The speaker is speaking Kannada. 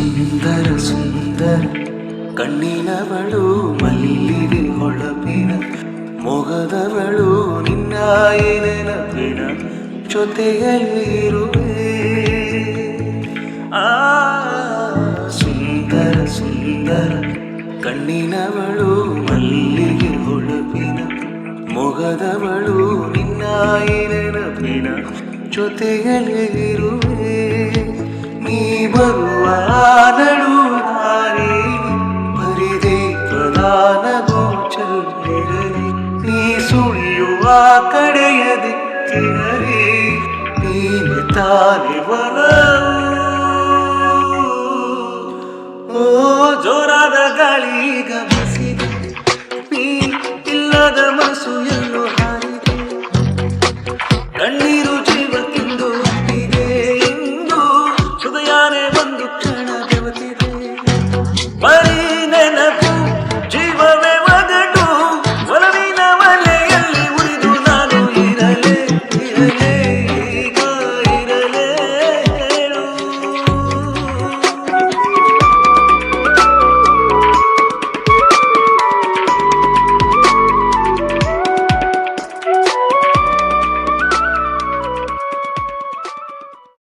ಸುಂದರ ಸುಂದರ ಕಣ್ಣಿನವಳು ಮಲ್ಲಿಗೆ ಹೊಳಪಿನ ಮೊಗದವಳು ನಿನ್ನ ನೆನಪಿನ ಜೊತೆಯಲ್ಲಿರುವೆ ಆ ಸುಂದರ ಸುಂದರ ಕಣ್ಣಿನವಳು ಮಲ್ಲಿಗೆ ಹೊಳಪಿನ ಮೊಗದವಳು ನಿನ್ನ ನೆನಪಿನ ಜೊತೆಯಲ್ಲಿ ನೀ ಸುಳಿಯುವ ಕಡೆಯದೆ ತಿಳರಿ ನೀನೆ ತಾನೆ ಓ ಜೋರಾದ ಗಾಳಿಗ ಗಮಸಿದೆ ನೀ ಇಲ್ಲದ ಮನಸ್ಸು ಎಲ್ಲೋ ಹಾರಿದೆ. ಕಣ್ಣೀರು ಜೀವಕ್ಕೆಂದು ಹುಟ್ಟಿದೆ ಎಂದು ಹೃದಯಾನೆ ಬಂದು